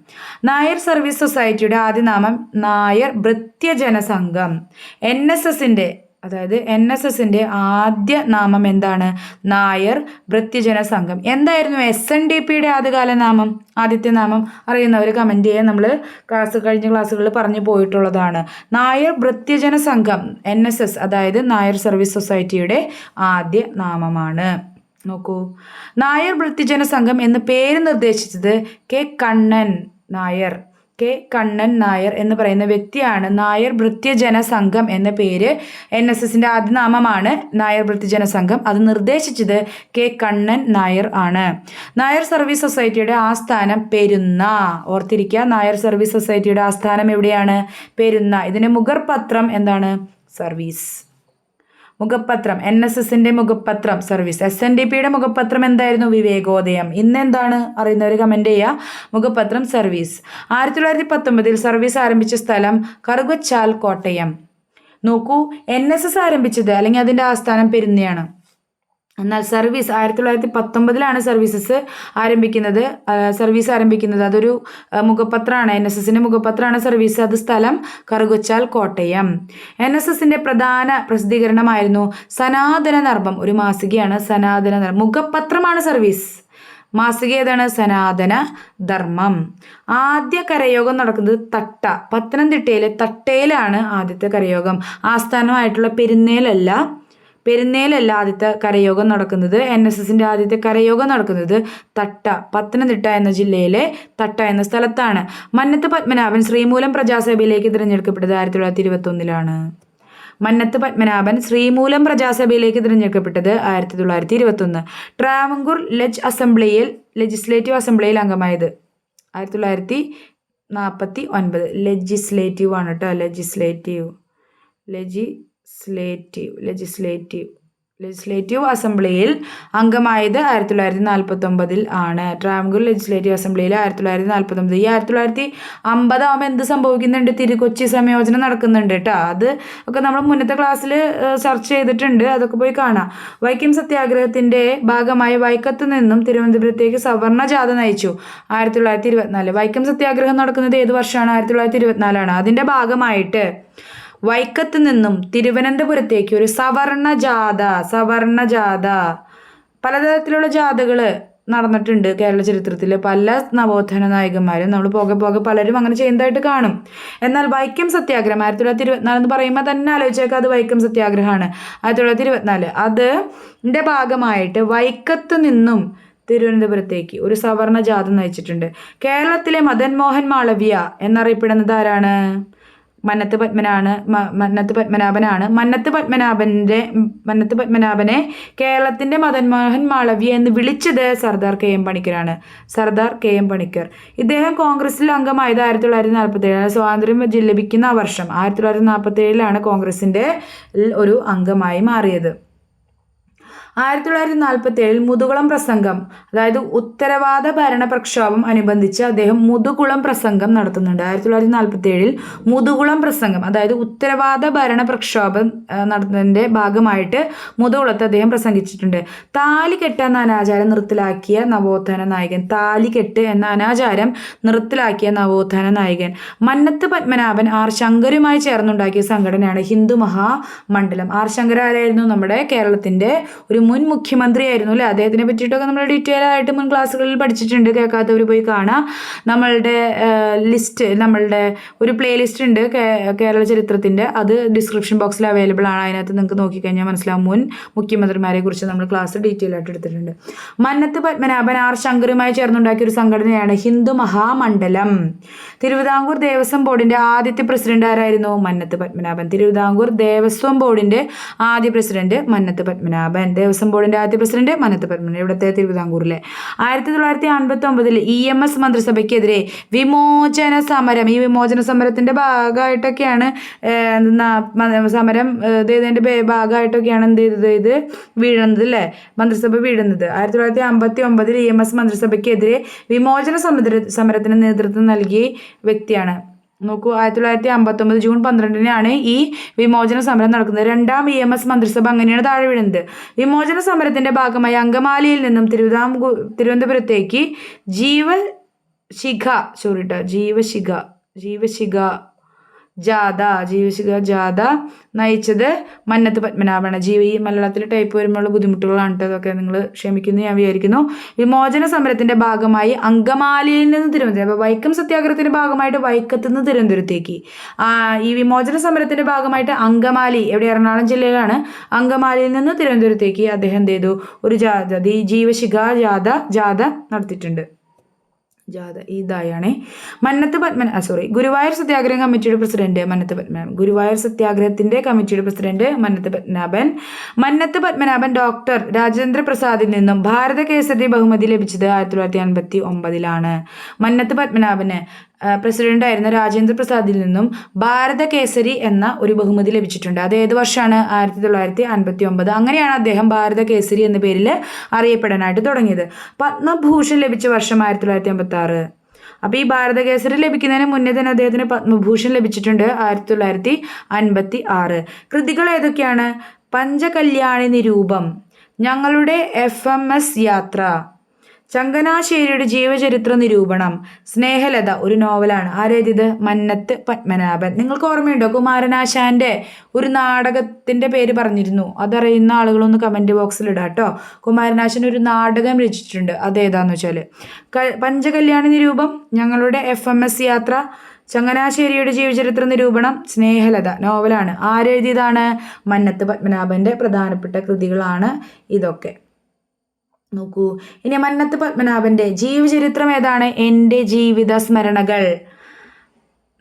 S1: നായർ സർവീസ് സൊസൈറ്റിയുടെ ആദ്യ നാമം നായർ ഭൃത്യജനസംഘം. എൻ എസ് എസിന്റെ അതായത് എൻ എസ് എസിന്റെ ആദ്യ നാമം എന്താണ്? നായർ വൃത്യജന സംഘം. എന്തായിരുന്നു എസ് എൻ ഡി പിയുടെ ആദ്യകാല നാമം? ആദ്യത്തെ നാമം അറിയുന്നവർ കമന്റ് ചെയ്യാൻ നമ്മൾ ക്ലാസ് കഴിഞ്ഞ ക്ലാസ്സുകളിൽ പറഞ്ഞു പോയിട്ടുള്ളതാണ്. നായർ വൃത്യജന സംഘം എൻ എസ് എസ് അതായത് നായർ സർവീസ് സൊസൈറ്റിയുടെ ആദ്യ നാമമാണ്. നോക്കൂ. നായർ വൃത്തിജന സംഘം എന്ന് പേര് നിർദ്ദേശിച്ചത് കെ കണ്ണൻ നായർ. കെ കണ്ണൻ നായർ എന്ന് പറയുന്ന വ്യക്തിയാണ്. നായർ ഭൃത്യജന സംഘം എന്ന പേര് എൻ എസ് എസിന്റെ ആദ്യനാമമാണ് നായർ ഭൃത്യജന സംഘം. അത് നിർദ്ദേശിച്ചത് കെ കണ്ണൻ നായർ ആണ്. നായർ സർവീസ് സൊസൈറ്റിയുടെ ആസ്ഥാനം പെരുന്ന. ഓർത്തിരിക്കുക നായർ സർവീസ് സൊസൈറ്റിയുടെ ആസ്ഥാനം എവിടെയാണ്? പെരുന്ന. ഇതിന് മുഖർപത്രം എന്താണ്? സർവീസ്. മുഖപത്രം എൻ എസ് എസിന്റെ മുഖപത്രം സർവീസ് എസ് എൻ ഡി പിയുടെ മുഖപത്രം എന്തായിരുന്നു വിവേകോദയം ഇന്ന് എന്താണ് അറിയുന്നവർ കമന്റ് ചെയ്യുക മുഖപത്രം സർവീസ് ആയിരത്തി തൊള്ളായിരത്തി പത്തൊമ്പതിൽ സർവീസ് ആരംഭിച്ച സ്ഥലം കറുകച്ചാൽ കോട്ടയം. നോക്കൂ എൻ എസ് എസ് ആരംഭിച്ചത് അല്ലെങ്കിൽ അതിന്റെ ആസ്ഥാനം പെരുന്നയാണ്. എന്നാൽ സർവീസ് ആയിരത്തി തൊള്ളായിരത്തി പത്തൊമ്പതിലാണ് സർവീസസ് ആരംഭിക്കുന്നത് സർവീസ് ആരംഭിക്കുന്നത് അതൊരു മുഖപത്രമാണ്. എൻ എസ് എസിന്റെ മുഖപത്രമാണ് സർവീസ് അത് സ്ഥലം കറുകൊച്ചാൽ കോട്ടയം. എൻ എസ് എസിന്റെ പ്രധാന പ്രസിദ്ധീകരണമായിരുന്നു സനാതന നർമ്മം. ഒരു മാസികയാണ് സനാതന നർമ്മം. മുഖപത്രമാണ് സർവീസ് മാസിക ഏതാണ്? സനാതന ധർമ്മം. ആദ്യ കരയോഗം നടക്കുന്നത് തട്ട. പത്തനംതിട്ടയിലെ തട്ടയിലാണ് ആദ്യത്തെ കരയോഗം. ആസ്ഥാനമായിട്ടുള്ള പെരുന്നേലല്ല പെരുന്നേലല്ല ആദ്യത്തെ കരയോഗം നടക്കുന്നത് എൻ എസ് എസിന്റെ ആദ്യത്തെ കരയോഗം നടക്കുന്നത് തട്ട പത്തനംതിട്ട എന്ന ജില്ലയിലെ തട്ട എന്ന സ്ഥലത്താണ്. മന്നത്ത് പത്മനാഭൻ ശ്രീമൂലം പ്രജാസഭയിലേക്ക് തിരഞ്ഞെടുക്കപ്പെട്ടത് ആയിരത്തി തൊള്ളായിരത്തി ഇരുപത്തൊന്നിലാണ് മന്നത്ത് പത്മനാഭൻ ശ്രീമൂലം പ്രജാസഭയിലേക്ക് തിരഞ്ഞെടുക്കപ്പെട്ടത് ആയിരത്തി തൊള്ളായിരത്തി ഇരുപത്തൊന്ന് ട്രാവങ്കൂർ ലെജ് അസംബ്ലിയിൽ ലെജിസ്ലേറ്റീവ് അസംബ്ലിയിൽ അംഗമായത് ആയിരത്തി തൊള്ളായിരത്തി നാൽപ്പത്തി ഒൻപത് ലെജിസ്ലേറ്റീവ്. ആണ് കേട്ടോ ലെജിസ്ലേറ്റീവ് ലെജിസ്ലേറ്റീവ് ലെജിസ്ലേറ്റീവ് ലെജിസ്ലേറ്റീവ് അസംബ്ലിയിൽ അംഗമായത് ആയിരത്തി തൊള്ളായിരത്തി നാൽപ്പത്തൊമ്പതിൽ ആണ്. ട്രാവൻകൂർ ലെജിസ്ലേറ്റീവ് അസംബ്ലിയിൽ ആയിരത്തി തൊള്ളായിരത്തി നാൽപ്പത്തൊമ്പത് ഈ ആയിരത്തി തൊള്ളായിരത്തി അമ്പതാകുമ്പോൾ എന്ത് സംഭവിക്കുന്നുണ്ട്? തിരുക്കൊച്ചി സംയോജനം നടക്കുന്നുണ്ട് കേട്ടോ അത് ഒക്കെ നമ്മൾ മുന്നത്തെ ക്ലാസ്സിൽ ചർച്ച ചെയ്തിട്ടുണ്ട്. അതൊക്കെ പോയി കാണാം. വൈക്കം സത്യാഗ്രഹത്തിന്റെ ഭാഗമായി വൈക്കത്ത് നിന്നും തിരുവനന്തപുരത്തേക്ക് സവർണ ജാഥ നയിച്ചു. ആയിരത്തി തൊള്ളായിരത്തി ഇരുപത്തിനാല് വൈക്കം സത്യാഗ്രഹം നടക്കുന്നത് ഏത് വർഷമാണ്? ആയിരത്തി തൊള്ളായിരത്തി ഇരുപത്തിനാലാണ് അതിന്റെ ഭാഗമായിട്ട് വൈക്കത്ത് നിന്നും തിരുവനന്തപുരത്തേക്ക് ഒരു സവർണ ജാഥ സവർണ ജാഥ. പലതരത്തിലുള്ള ജാഥകൾ നടന്നിട്ടുണ്ട് കേരള ചരിത്രത്തിൽ പല നവോത്ഥാന നായകന്മാരും നമ്മൾ പോകെ പോകെ പലരും അങ്ങനെ ചെയ്യുന്നതായിട്ട് കാണും. എന്നാൽ വൈക്കം സത്യാഗ്രഹം ആയിരത്തി തൊള്ളായിരത്തി ഇരുപത്തിനാല് എന്ന് പറയുമ്പോൾ തന്നെ ആലോചിച്ചേക്കാം അത് വൈക്കം സത്യാഗ്രഹമാണ്. ആയിരത്തി തൊള്ളായിരത്തി ഇരുപത്തിനാല് അതിന്റെ ഭാഗമായിട്ട് വൈക്കത്ത് നിന്നും തിരുവനന്തപുരത്തേക്ക് ഒരു സവർണ ജാഥ നയിച്ചിട്ടുണ്ട്. കേരളത്തിലെ മദൻ മോഹൻ മാളവ്യ എന്നറിയപ്പെടുന്നത് ആരാണ്? മന്നത്ത് പത്മനാണ് മന്നത്ത് പത്മനാഭനാണ്. മന്നത്ത് പത്മനാഭന്റെ മന്നത്ത് പത്മനാഭനെ കേരളത്തിന്റെ മദൻമോഹൻ മാളവ്യ എന്ന് വിളിച്ചത് സർദാർ കെ എം പണിക്കരാണ്. Sardar K M Panikkar. ഇദ്ദേഹം കോൺഗ്രസിൽ അംഗമായത് ആയിരത്തി തൊള്ളായിരത്തി നാൽപ്പത്തി ഏഴ് സ്വാതന്ത്ര്യം ലഭിക്കുന്ന വർഷം. ആയിരത്തി തൊള്ളായിരത്തി നാൽപ്പത്തി ഏഴിലാണ് കോൺഗ്രസിന്റെ ഒരു അംഗമായി മാറിയത്. ആയിരത്തി തൊള്ളായിരത്തി നാൽപ്പത്തി ഏഴിൽ മുതുകുളം പ്രസംഗം അതായത് ഉത്തരവാദ ഭരണ പ്രക്ഷോഭം അനുബന്ധിച്ച് അദ്ദേഹം മുതുകുളം പ്രസംഗം നടത്തുന്നുണ്ട്. ആയിരത്തി തൊള്ളായിരത്തി നാൽപ്പത്തി ഏഴിൽ മുതുകുളം പ്രസംഗം അതായത് ഉത്തരവാദ ഭരണ പ്രക്ഷോഭം നടത്തുന്നതിന്റെ ഭാഗമായിട്ട് മുതുകുളത്ത് അദ്ദേഹം പ്രസംഗിച്ചിട്ടുണ്ട്. താലികെട്ട് എന്ന അനാചാരം നിർത്തലാക്കിയ നവോത്ഥാന നായകൻ താലികെട്ട് എന്ന അനാചാരം നിർത്തലാക്കിയ നവോത്ഥാന നായകൻ മന്നത്ത് പത്മനാഭൻ ആർ ശങ്കരുമായി ചേർന്നുണ്ടാക്കിയ സംഘടനയാണ് ഹിന്ദു മഹാമണ്ഡലം ആർ ശങ്കര ആരായിരുന്നു നമ്മുടെ കേരളത്തിന്റെ ഒരു മുൻ മുഖ്യമന്ത്രിയായിരുന്നു അല്ലേ? അദ്ദേഹത്തിനെ പറ്റിയിട്ടൊക്കെ നമ്മൾ ഡീറ്റെയിൽ ആയിട്ട് മുൻ ക്ലാസ്സുകളിൽ പഠിച്ചിട്ടുണ്ട്. കേൾക്കാത്തവർ പോയി കാണാം. നമ്മളുടെ ലിസ്റ്റ് നമ്മളുടെ ഒരു പ്ലേ ലിസ്റ്റ് ഉണ്ട് കേരള ചരിത്രത്തിന്റെ അത് ഡിസ്ക്രിപ്ഷൻ ബോക്സിൽ അവൈലബിൾ ആണ്. അതിനകത്ത് നിങ്ങൾക്ക് നോക്കിക്കഴിഞ്ഞാൽ മനസ്സിലാവും. മുൻ മുഖ്യമന്ത്രിമാരെ കുറിച്ച് നമ്മൾ ക്ലാസ് ഡീറ്റെയിൽ ആയിട്ട് എടുത്തിട്ടുണ്ട്. മന്നത്ത് പത്മനാഭൻ ആർ ശങ്കറുമായി ചേർന്നുണ്ടാക്കിയ ഒരു സംഘടനയാണ് ഹിന്ദു മഹാമണ്ഡലം. തിരുവിതാംകൂർ ദേവസ്വം ബോർഡിന്റെ ആദ്യത്തെ പ്രസിഡന്റ് ആരായിരുന്നു? മന്നത്ത് പത്മനാഭൻ. തിരുവിതാംകൂർ ദേവസ്വം ബോർഡിന്റെ ആദ്യ പ്രസിഡന്റ് മന്നത്ത് പത്മനാഭൻ. ദേവസ്വം ബോർഡിന്റെ ആദ്യ പ്രസിഡന്റ് മനത്ത് പരമൻ ഇവിടുത്തെ തിരുവിതാംകൂറിലെ. ആയിരത്തി തൊള്ളായിരത്തി അൻപത്തി ഒമ്പതിൽ ഇ എം എസ് മന്ത്രിസഭയ്ക്കെതിരെ വിമോചന സമരം. ഈ വിമോചന സമരത്തിന്റെ ഭാഗമായിട്ടൊക്കെയാണ് സമരം ഏഹ്, ഇതിന്റെ ഭാഗമായിട്ടൊക്കെയാണ് എന്ത് ചെയ്തത് ഇത്? വീഴുന്നത് അല്ലേ മന്ത്രിസഭ വീഴുന്നത്. ആയിരത്തി തൊള്ളായിരത്തി അമ്പത്തി ഒമ്പതിൽ ഇ എം എസ് മന്ത്രിസഭയ്ക്കെതിരെ വിമോചന സമര സമരത്തിന് നേതൃത്വം നൽകിയ വ്യക്തിയാണ് നോക്കൂ ആയിരത്തി തൊള്ളായിരത്തി അമ്പത്തൊമ്പത് ജൂൺ പന്ത്രണ്ടിനാണ് ഈ വിമോചന സമരം നടക്കുന്നത്. രണ്ടാം ഇ എം എസ് മന്ത്രിസഭ അങ്ങനെയാണ് താഴെ വീഴുന്നത്. വിമോചന സമരത്തിന്റെ ഭാഗമായി അങ്കമാലിയിൽ നിന്നും തിരുവിതാംകൂർ തിരുവനന്തപുരത്തേക്ക് ജീവശിഖ സോറി കേട്ടോ ജീവശിഖ ജീവശിഖ ജാഥ ജീവശിഖ ജാഥ നയിച്ചത് മന്നത്ത് പത്മനാഭനാണ്. ജീവി മലയാളത്തിൽ ടൈപ്പ് വരുമ്പോഴുള്ള ബുദ്ധിമുട്ടുകളാണ് കേട്ടോ അതൊക്കെ നിങ്ങൾ ക്ഷമിക്കുന്നു ഞാൻ വിചാരിക്കുന്നു. വിമോചന സമരത്തിന്റെ ഭാഗമായി അങ്കമാലിയിൽ നിന്ന് തിരുവനന്തപുരം അപ്പോൾ വൈക്കം സത്യാഗ്രഹത്തിന്റെ ഭാഗമായിട്ട് വൈക്കത്ത് നിന്ന് തിരുവനന്തപുരത്തേക്ക്. ആ, ഈ വിമോചന സമരത്തിന്റെ ഭാഗമായിട്ട് അങ്കമാലി എവിടെ? എറണാകുളം ജില്ലയിലാണ്. അങ്കമാലിയിൽ നിന്ന് തിരുവനന്തപുരത്തേക്ക് അദ്ദേഹം എന്ത് ചെയ്തു? ഒരു ജാഥ ജീവശിഖ ജാഥ ജാഥ നടത്തിയിട്ടുണ്ട്. ജാഥ ഇതായാണേ. മന്നത്ത് പത്മന സോറി ഗുരുവായൂർ സത്യാഗ്രഹ കമ്മിറ്റിയുടെ പ്രസിഡന്റ് മന്നത്ത് പത്മനാഭൻ ഗുരുവായൂർ സത്യാഗ്രഹത്തിന്റെ കമ്മിറ്റിയുടെ പ്രസിഡന്റ് മന്നത്ത് പത്മനാഭൻ. മന്നത്ത് പത്മനാഭൻ ഡോക്ടർ രാജേന്ദ്ര പ്രസാദിൽ നിന്നും ഭാരത കേസരി ബഹുമതി ലഭിച്ചത് ആയിരത്തി തൊള്ളായിരത്തി അൻപത്തി ഒമ്പതിലാണ്. മന്നത്ത് പത്മനാഭന് ആ, പ്രസിഡന്റായിരുന്ന രാജേന്ദ്ര പ്രസാദിൽ നിന്നും ഭാരത കേസരി എന്ന ഒരു ബഹുമതി ലഭിച്ചിട്ടുണ്ട്. അത് ഏത് വർഷമാണ്? ആയിരത്തി തൊള്ളായിരത്തി അൻപത്തി ഒമ്പത് അങ്ങനെയാണ് അദ്ദേഹം ഭാരത കേസരി എന്ന പേരിൽ അറിയപ്പെടാനായിട്ട് തുടങ്ങിയത്. പത്മഭൂഷൺ ലഭിച്ച വർഷം ആയിരത്തി തൊള്ളായിരത്തി അമ്പത്തി ആറ് അപ്പോൾ ഈ ഭാരതകേസരി ലഭിക്കുന്നതിന് മുന്നേ തന്നെ അദ്ദേഹത്തിന് പത്മഭൂഷൺ ലഭിച്ചിട്ടുണ്ട് ആയിരത്തി തൊള്ളായിരത്തി അൻപത്തി ആറ് കൃതികൾ ഏതൊക്കെയാണ്? പഞ്ചകല്യാണി നിരൂപം ഞങ്ങളുടെ എഫ് എം എസ് യാത്ര ചങ്ങനാശ്ശേരിയുടെ ജീവചരിത്ര നിരൂപണം സ്നേഹലത ഒരു നോവലാണ്. ആരെഴുതിയത് മന്നത്ത് പത്മനാഭൻ. നിങ്ങൾക്ക് ഓർമ്മയുണ്ടോ? കുമാരനാശാന്റെ ഒരു നാടകത്തിന്റെ പേര് പറഞ്ഞിരുന്നു. അതറിയുന്ന ആളുകളൊന്ന് കമന്റ് ബോക്സിൽ ഇടാം കേട്ടോ കുമാരനാശൻ ഒരു നാടകം രചിച്ചിട്ടുണ്ട്. അതേതാന്ന് വെച്ചാൽ പഞ്ചകല്യാണി നിരൂപം ഞങ്ങളുടെ എഫ് എം എസ് യാത്ര ചങ്ങനാശ്ശേരിയുടെ ജീവചരിത്ര നിരൂപണം സ്നേഹലത നോവലാണ്. ആരെഴുതിയതാണ്? മന്നത്ത് പത്മനാഭന്റെ പ്രധാനപ്പെട്ട കൃതികളാണ് ഇതൊക്കെ. നോക്കൂ. ഇനി മന്നത്ത് പത്മനാഭന്റെ ജീവചരിത്രം ഏതാണ്? എന്റെ ജീവിത സ്മരണകൾ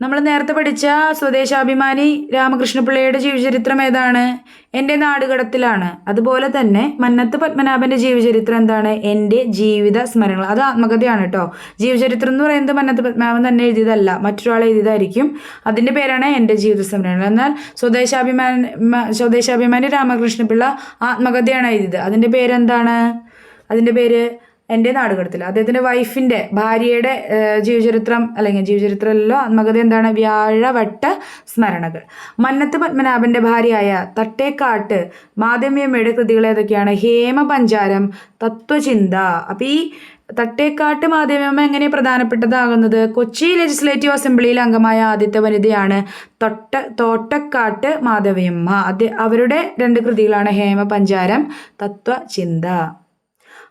S1: നമ്മൾ നേരത്തെ പഠിച്ച സ്വദേശാഭിമാനി രാമകൃഷ്ണപിള്ളയുടെ ജീവചരിത്രം ഏതാണ്? എന്റെ നാടുകടത്തിലാണ്. അതുപോലെ തന്നെ മന്നത്ത് പത്മനാഭന്റെ ജീവചരിത്രം എന്താണ്? എന്റെ ജീവിത സ്മരണകൾ അത് ആത്മകഥയാണ് കേട്ടോ. ജീവചരിത്രം എന്ന് പറയുന്നത് മന്നത്ത് പത്മനാഭൻ തന്നെ എഴുതിയതല്ല. മറ്റൊരാൾ എഴുതിയതായിരിക്കും. അതിന്റെ പേരാണ് എന്റെ ജീവിത സ്മരണകൾ എന്നാൽ സ്വദേശാഭിമാനി സ്വദേശാഭിമാനി രാമകൃഷ്ണപിള്ള ആത്മകഥയാണ് എഴുതിയത്. അതിന്റെ പേരെന്താണ്? അതിന്റെ പേര് എന്റെ നാടുകടത്തിൽ അദ്ദേഹത്തിന്റെ വൈഫിന്റെ ഭാര്യയുടെ ജീവചരിത്രം അല്ലെങ്കിൽ ജീവചരിത്രമല്ലോ ആത്മകഥ എന്താണ്? വ്യാഴവട്ട സ്മരണകൾ. മന്നത്ത് പത്മനാഭന്റെ ഭാര്യയായ തട്ടേക്കാട്ട് മാധമ്യമ്മയുടെ കൃതികൾ ഏതൊക്കെയാണ്? ഹേമപഞ്ചാരം തത്വചിന്ത. അപ്പം ഈ തട്ടേക്കാട്ട് മാധ്യമമ്മ എങ്ങനെ പ്രധാനപ്പെട്ടതാകുന്നത്? കൊച്ചി ലെജിസ്ലേറ്റീവ് അസംബ്ലിയിൽ അംഗമായ ആദ്യത്തെ വനിതയാണ് തൊട്ട തോട്ടക്കാട്ട് മാധവിയമ്മ. അവരുടെ രണ്ട് കൃതികളാണ് ഹേമപഞ്ചാരം തത്വചിന്ത.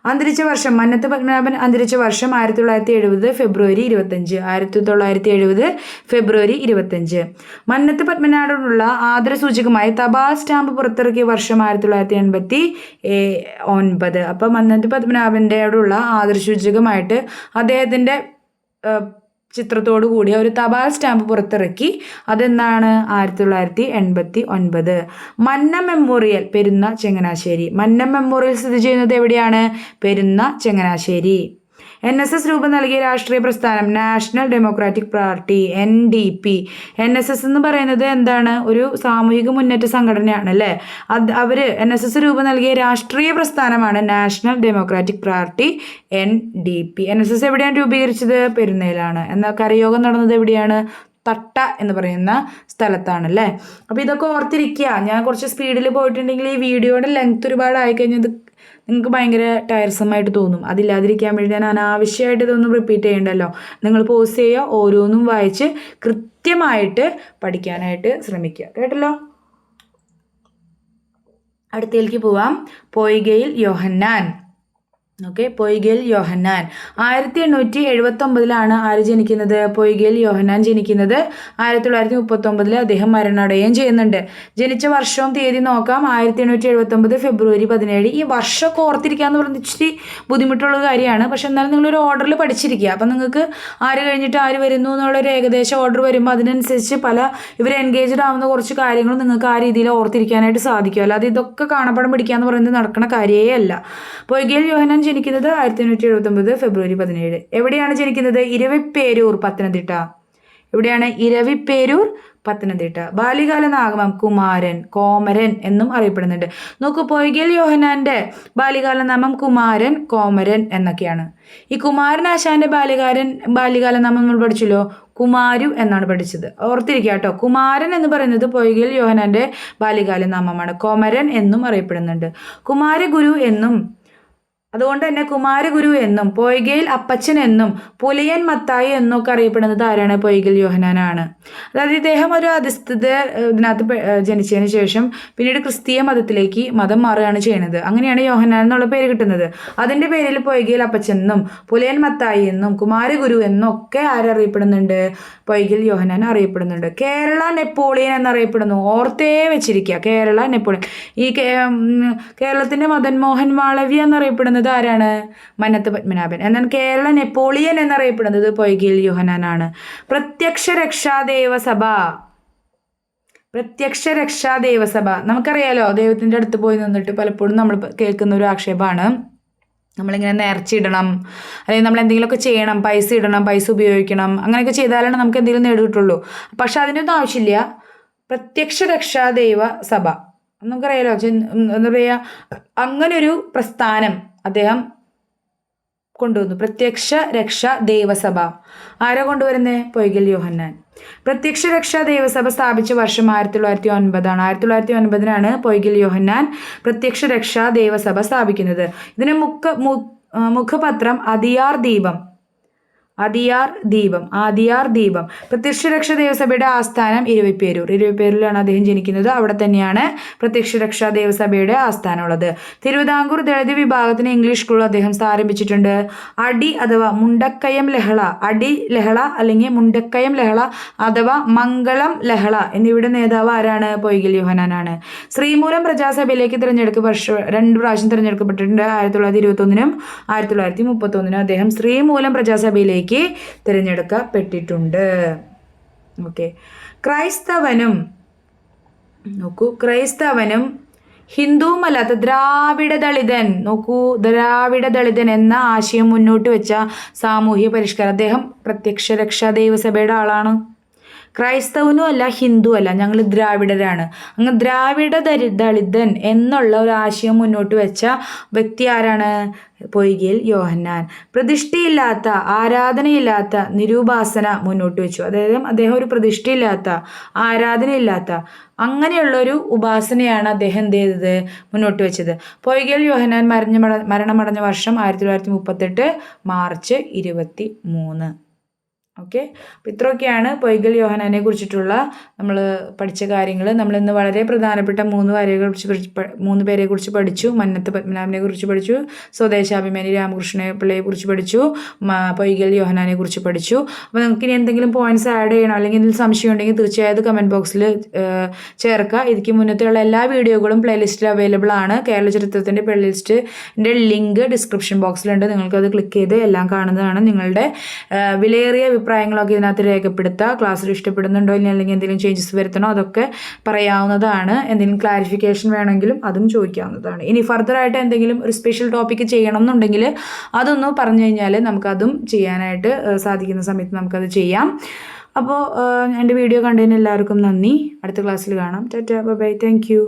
S1: അന്തരിച്ച വർഷം മന്നത്ത് പത്മനാഭൻ അന്തരിച്ച വർഷം ആയിരത്തി തൊള്ളായിരത്തി എഴുപത് ഫെബ്രുവരി ഇരുപത്തഞ്ച് ആയിരത്തി തൊള്ളായിരത്തി എഴുപത് ഫെബ്രുവരി ഇരുപത്തഞ്ച് മന്നത്ത് പത്മനാഭനോടുള്ള ആദരസൂചകമായി തപാൽ സ്റ്റാമ്പ് പുറത്തിറക്കിയ വർഷം ആയിരത്തി തൊള്ളായിരത്തി എൺപത്തി ഒൻപത്. അപ്പം മന്നത്ത് പത്മനാഭന്റെ ഉള്ള ആദരസൂചകമായിട്ട് അദ്ദേഹത്തിന്റെ ചിത്രത്തോടു കൂടിയ ഒരു തപാൽ സ്റ്റാമ്പ് പുറത്തിറക്കി. അതെന്താണ്? ആയിരത്തി തൊള്ളായിരത്തി എൺപത്തി ഒൻപത് മന്ന മെമ്മോറിയൽ പെരുന്ന ചങ്ങനാശ്ശേരി. മന്ന മെമ്മോറിയൽ സ്ഥിതി ചെയ്യുന്നത് എവിടെയാണ്? Perunna Changanassery. N S S രൂപം നൽകിയ രാഷ്ട്രീയ പ്രസ്ഥാനം national democratic party N D P. N S S എന്ന് പറയുന്നത് എന്താണ്? ഒരു സാമൂഹിക മുന്നേറ്റ സംഘടനയാണ് അല്ലേ? അത് അവർ എൻ എസ് എസ് രൂപം നൽകിയ രാഷ്ട്രീയ പ്രസ്ഥാനമാണ് national democratic party N D P. N S S എവിടെയാണ് രൂപീകരിച്ചത്? പെരുന്നയിലാണ് എന്നാൽ കരയോഗം നടന്നത് എവിടെയാണ്? തട്ട എന്ന് പറയുന്ന സ്ഥലത്താണ് അല്ലേ? അപ്പോൾ ഇതൊക്കെ ഓർത്തിരിക്കുക. ഞാൻ കുറച്ച് സ്പീഡിൽ പോയിട്ടുണ്ടെങ്കിൽ ഈ വീഡിയോയുടെ ലെങ്ത് ഒരുപാട് ആയിക്കഴിഞ്ഞാൽ ഇത് നിങ്ങൾക്ക് ഭയങ്കര ടയർസമായിട്ട് തോന്നും. അതില്ലാതിരിക്കാൻ വേണ്ടി ഞാൻ അനാവശ്യമായിട്ട് ഇതൊന്നും റിപ്പീറ്റ് ചെയ്യണ്ടല്ലോ. നിങ്ങൾ പോസ് ചെയ്യുക ഓരോന്നും വായിച്ച് കൃത്യമായിട്ട് പഠിക്കാനായിട്ട് ശ്രമിക്കുക. കേട്ടല്ലോ? അടുത്തേക്ക് പോവാം. പോയികയിൽ യോഹന്നാൻ. ഓക്കെ പൊയ്ഗേൽ യോഹന്നാൻ. ആയിരത്തി എണ്ണൂറ്റി എഴുപത്തി ഒമ്പതിലാണ് ആര് ജനിക്കുന്നത്? പൊയ്ഗേൽ യോഹന്നാൻ ജനിക്കുന്നത് ആയിരത്തി തൊള്ളായിരത്തി മുപ്പത്തി ഒമ്പതിൽ അദ്ദേഹം മരണമടയുകയും ചെയ്യുന്നുണ്ട്. ജനിച്ച വർഷവും തീയതി നോക്കാം. ആയിരത്തി എണ്ണൂറ്റി എഴുപത്തി ഒമ്പത് ഫെബ്രുവരി പതിനേഴ്. ഈ വർഷമൊക്കെ ഓർത്തിരിക്കുക എന്ന് പറഞ്ഞ ഇച്ചിരി ബുദ്ധിമുട്ടുള്ള കാര്യമാണ്. പക്ഷെ എന്നാലും നിങ്ങളൊരു ഓർഡറിൽ പഠിച്ചിരിക്കുക. അപ്പം നിങ്ങൾക്ക് ആര് കഴിഞ്ഞിട്ട് ആര് വരുന്നു എന്നുള്ളൊരു ഏകദേശം ഓർഡർ വരുമ്പോൾ അതിനനുസരിച്ച് പല ഇവർ എൻഗേജ്ഡ് ആവുന്ന കുറച്ച് കാര്യങ്ങൾ നിങ്ങൾക്ക് ആ രീതിയിൽ ഓർത്തിരിക്കാനായിട്ട് സാധിക്കും. അല്ലാതെ ഇതൊക്കെ കാണപ്പടം പിടിക്കുക എന്ന് പറയുന്നത് നടക്കുന്ന കാര്യമേ അല്ല. പൊയ്ഗേൽ യോഹനാൻ ജനിക്കുന്നത് ആയിരത്തി എണ്ണൂറ്റി എഴുപത്തൊമ്പത് ഫെബ്രുവരി പതിനേഴ്. എവിടെയാണ് ജനിക്കുന്നത്? ഇരവിപ്പേരൂർ പത്തനംതിട്ട. എവിടെയാണ്? ഇരവിപ്പേരൂർ പത്തനംതിട്ട. ബാല്യകാല നാഗമം കുമാരൻ കോമരൻ എന്നും അറിയപ്പെടുന്നുണ്ട്. നോക്കൂ പൊയ്കൽ യോഹനാന്റെ ബാല്യകാല നാമം കുമാരൻ കോമരൻ എന്നൊക്കെയാണ്. ഈ കുമാരൻ ആശാന്റെ ബാല്യകാരൻ ബാല്യകാല നാമം നമ്മൾ പഠിച്ചല്ലോ? കുമാരു എന്നാണ് പഠിച്ചത്. ഓർത്തിരിക്കുക കേട്ടോ. കുമാരൻ എന്ന് പറയുന്നത് പൊയ്കൽ യോഹനാന്റെ ബാല്യകാല നാമമാണ്. കോമരൻ എന്നും അറിയപ്പെടുന്നുണ്ട്. കുമാരഗുരു എന്നും അതുകൊണ്ട് തന്നെ കുമാരഗുരു എന്നും പൊയ്കയിൽ അപ്പച്ചൻ എന്നും പുലിയൻ മത്തായി എന്നൊക്കെ അറിയപ്പെടുന്നത് ആരാണ്? പൊയ്കൽ യോഹനാനാണ്. അതായത് ഇദ്ദേഹം ഒരു അധിസ്ഥിത ഇതിനകത്ത് ജനിച്ചതിന് ശേഷം പിന്നീട് ക്രിസ്തീയ മതത്തിലേക്ക് മതം മാറുകയാണ് ചെയ്യുന്നത്. അങ്ങനെയാണ് യോഹനാൻ എന്നുള്ള പേര് കിട്ടുന്നത്. അതിന്റെ പേരിൽ പൊയ്കയിൽ അപ്പച്ചൻ എന്നും പുലയൻ മത്തായി എന്നും കുമാരഗുരു എന്നൊക്കെ ആരറിയപ്പെടുന്നുണ്ട്? പൊയ്കൽ യോഹനാൻ അറിയപ്പെടുന്നുണ്ട്. കേരള നെപ്പോളിയൻ എന്നറിയപ്പെടുന്നു. ഓർത്തേ വെച്ചിരിക്കുക കേരള നെപ്പോളിയൻ. ഈ കേരളത്തിന്റെ മദൻ മോഹൻ മാളവ്യ എന്നറിയപ്പെടുന്നത് എന്നറിയപ്പെടുന്നത് ആരാണ്? മന്നത്ത് പത്മനാഭൻ. എന്നാൽ കേരള നെപ്പോളിയൻ എന്നറിയപ്പെടുന്നത് പൊയ്കിൽ യോഹനാനാണ് പ്രത്യക്ഷ രക്ഷാ ദേവസഭ പ്രത്യക്ഷ രക്ഷാ ദേവസഭ നമുക്കറിയാലോ ദൈവത്തിന്റെ അടുത്ത് പോയി നിന്നിട്ട് പലപ്പോഴും നമ്മൾ കേൾക്കുന്ന ഒരു ആക്ഷേപമാണ്. നമ്മളിങ്ങനെ നേർച്ചയിടണം. അല്ലെങ്കിൽ നമ്മൾ എന്തെങ്കിലുമൊക്കെ ചെയ്യണം. പൈസ ഇടണം പൈസ ഉപയോഗിക്കണം. അങ്ങനെയൊക്കെ ചെയ്താലാണ് നമുക്ക് എന്തെങ്കിലും നേടിയിട്ടുള്ളൂ. പക്ഷെ അതിനൊന്നും ആവശ്യമില്ല. പ്രത്യക്ഷ രക്ഷാ ദൈവ സഭ നമുക്കറിയാലോ എന്താ പറയുക അങ്ങനൊരു പ്രസ്ഥാനം അദ്ദേഹം കൊണ്ടുവന്നു. പ്രത്യക്ഷ രക്ഷ ദേവസഭ. ആരാ കൊണ്ടുവരുന്നത് പൊയ്കൽ യോഹന്നാൻ. പ്രത്യക്ഷ രക്ഷാ ദേവസഭ സ്ഥാപിച്ച വർഷം ആയിരത്തി തൊള്ളായിരത്തി ഒൻപതാണ് ആയിരത്തി തൊള്ളായിരത്തി ഒൻപതിനാണ് പൊയ്കൽ യോഹന്നാൻ പ്രത്യക്ഷ രക്ഷാ ദേവസഭ സ്ഥാപിക്കുന്നത്. ഇതിന് മുഖ മുഖപത്രം അതിയാർ ദീപം. അതിയാർ ദീപം ആദിയാർ ദീപം. പ്രത്യക്ഷരക്ഷ ദേവസഭയുടെ ആസ്ഥാനം ഇരുവിപ്പേരൂർ ഇരുവിപ്പേരൂരിലാണ് അദ്ദേഹം ജനിക്കുന്നത്. അവിടെ തന്നെയാണ് പ്രത്യക്ഷരക്ഷാ ദേവസഭയുടെ ആസ്ഥാനമുള്ളത്. തിരുവിതാംകൂർ ദളിത് വിഭാഗത്തിന് ഇംഗ്ലീഷ് സ്കൂൾ അദ്ദേഹം ആരംഭിച്ചിട്ടുണ്ട് അടി അഥവാ മുണ്ടക്കയം ലഹള അടി ലഹള അല്ലെങ്കിൽ മുണ്ടക്കയം ലഹള അഥവാ മംഗളം ലഹള എന്നിവയുടെ നേതാവ് ആരാണ്? പൊയ്കിൽ യോഹനാനാണ് ശ്രീമൂലം പ്രജാസഭയിലേക്ക് തിരഞ്ഞെടുക്ക വർഷം രണ്ട് പ്രാവശ്യം തിരഞ്ഞെടുക്കപ്പെട്ടിട്ടുണ്ട്. ആയിരത്തി തൊള്ളായിരത്തി ഇരുപത്തൊന്നിനും ആയിരത്തി തൊള്ളായിരത്തി മുപ്പത്തൊന്നിനും അദ്ദേഹം ശ്രീമൂലം പ്രജാസഭയിലേക്ക് തിരഞ്ഞെടുക്കപ്പെട്ടിട്ടുണ്ട്. ഓക്കെ ക്രൈസ്തവനും നോക്കൂ ക്രൈസ്തവനും ഹിന്ദുവുമല്ലാത്ത ദ്രാവിഡ ദളിതൻ. നോക്കൂ ദ്രാവിഡ ദളിതൻ എന്ന ആശയം മുന്നോട്ട് വെച്ച സാമൂഹ്യ പരിഷ്കാരം. അദ്ദേഹം പ്രത്യക്ഷ രക്ഷാ ദൈവസഭയുടെ ആളാണ്. ക്രൈസ്തവനും അല്ല ഹിന്ദു അല്ല ഞങ്ങൾ ദ്രാവിഡരാണ്. അങ്ങ് ദ്രാവിഡ ദരി ദളിതൻ എന്നുള്ള ഒരു ആശയം മുന്നോട്ട് വെച്ച വ്യക്തി ആരാണ്? പൊയ്കിൽ യോഹന്നാൻ. പ്രതിഷ്ഠയില്ലാത്ത ആരാധനയില്ലാത്ത നിരൂപാസന മുന്നോട്ട് വെച്ചു. അതായത് അദ്ദേഹം ഒരു പ്രതിഷ്ഠയില്ലാത്ത ആരാധനയില്ലാത്ത അങ്ങനെയുള്ളൊരു ഉപാസനയാണ് അദ്ദേഹം എന്ത് ചെയ്തത്? മുന്നോട്ട് വെച്ചത്. പൊയ്കൽ യോഹന്നാൻ മരണ മരണമടഞ്ഞ വർഷം ആയിരത്തി തൊള്ളായിരത്തി മുപ്പത്തെട്ട് മാർച്ച് ഇരുപത്തി മൂന്ന് ഓക്കെ? അപ്പോൾ ഇത്രയൊക്കെയാണ് പൊയ്കൽ യോഹനാനെ കുറിച്ചിട്ടുള്ള നമ്മൾ പഠിച്ച കാര്യങ്ങൾ നമ്മൾ ഇന്ന് വളരെ പ്രധാനപ്പെട്ട മൂന്ന് കാര്യങ്ങളെ കുറിച്ച് മൂന്ന് പേരെ കുറിച്ച് പഠിച്ചു. മന്നത്ത് പത്മനാഭനെ കുറിച്ച് പഠിച്ചു. സ്വദേശാഭിമാനി രാമകൃഷ്ണ പിള്ളയെ കുറിച്ച് പഠിച്ചു. പൊയ്കൽ യോഹനാനെ കുറിച്ച് പഠിച്ചു. അപ്പോൾ നിങ്ങൾക്ക് ഇനി എന്തെങ്കിലും പോയിന്റ്സ് ആഡ് ചെയ്യണം? അല്ലെങ്കിൽ എന്തെങ്കിലും സംശയം ഉണ്ടെങ്കിൽ തീർച്ചയായും കമന്റ് ബോക്സിൽ ചേർക്കുക. ഇതിക്ക് മുന്നത്തെയുള്ള എല്ലാ വീഡിയോകളും പ്ലേലിസ്റ്റിൽ അവൈലബിൾ ആണ്. കേരള ചരിത്രത്തിന്റെ പ്ലേലിസ്റ്റിന്റെ ലിങ്ക് ഡിസ്ക്രിപ്ഷൻ ബോക്സിലുണ്ട് നിങ്ങൾക്കത് ക്ലിക്ക് ചെയ്ത് എല്ലാം കാണുന്നതാണ് നിങ്ങളുടെ വിലയേറിയ വിലയേറിയ അഭിപ്രായങ്ങളൊക്കെ ഇതിനകത്ത് രേഖപ്പെടുത്തുക. ക്ലാസ്സിൽ ഇഷ്ടപ്പെടുന്നുണ്ടോ ഇല്ല അല്ലെങ്കിൽ എന്തെങ്കിലും ചേഞ്ചസ് വരുത്തണോ അതൊക്കെ പറയാവുന്നതാണ്. എന്തെങ്കിലും ക്ലാരിഫിക്കേഷൻ വേണമെങ്കിലും അതും ചോദിക്കാവുന്നതാണ്. ഇനി ഫർദറായിട്ട് എന്തെങ്കിലും ഒരു സ്പെഷ്യൽ ടോപ്പിക്ക് ചെയ്യണം എന്നുണ്ടെങ്കിൽ അതൊന്ന് പറഞ്ഞു കഴിഞ്ഞാൽ നമുക്കതും ചെയ്യാനായിട്ട് സാധിക്കുന്ന സമയത്ത് നമുക്കത് ചെയ്യാം. അപ്പോൾ എന്റെ വീഡിയോ കണ്ടതിന് എല്ലാവർക്കും നന്ദി. അടുത്ത ക്ലാസ്സിൽ കാണാം. Tata bye thank you